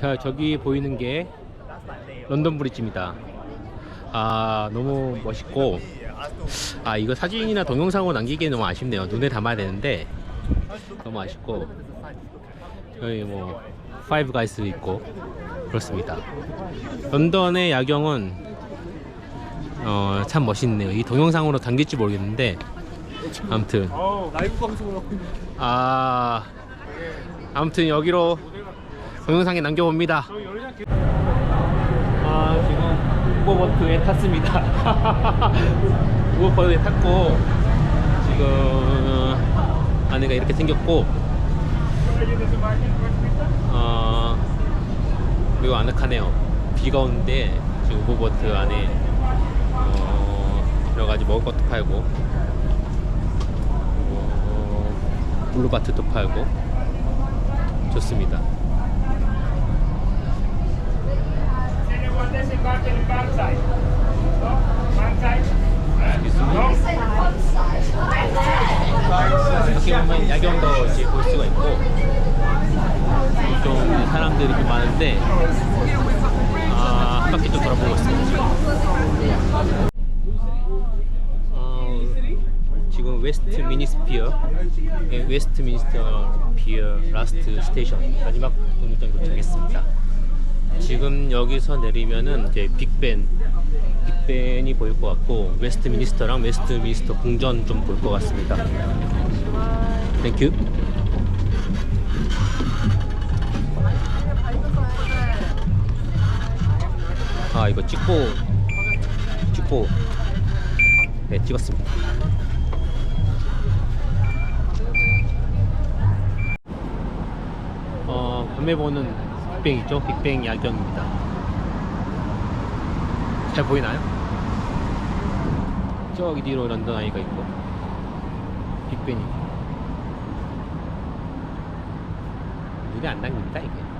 자 저기 보이는 게 런던 브릿지입니다. 아 너무 멋있고 아 이거 사진이나 동영상으로 남기기엔 너무 아쉽네요. 눈에 담아야 되는데 너무 아쉽고 여기 뭐 파이브 가이스 있고 그렇습니다. 런던의 야경은 어, 참 멋있네요. 이 동영상으로 담길지 모르겠는데 아무튼 아 아무튼 여기로 동영상에 남겨봅니다. 아 지금 우버보트에 탔습니다. 우버보트에 탔고 지금 안에가 이렇게 생겼고 어 그리고 아늑하네요. 비가 오는데 지금 우버보트 안에 어, 여러 가지 먹을 것도 팔고 어, 블루바트도 팔고 좋습니다. 이렇게 보면 야경도 이제 볼 수가 있고 좀 많은데 아, 한 바퀴 좀 돌아보고 있습니다. 어, 지금 웨스트 미니스피어 예, 웨스트 미니스터 피어 라스트 스테이션 마지막 공유장 도착했습니다. 지금 여기서 내리면은 이제 빅벤 빅벤이 보일 것 같고 웨스트 미니스터랑 웨스트 미니스터 궁전 좀 볼 것 같습니다. 땡큐. 아 이거 찍고 찍고 네 찍었습니다. 어 밤에 보는 빅뱅이죠. 빅뱅 야경입니다. 잘 보이나요? 저기 뒤로 런던 아이가 있고 빅뱅이 눈에 안 담깁니다 이게.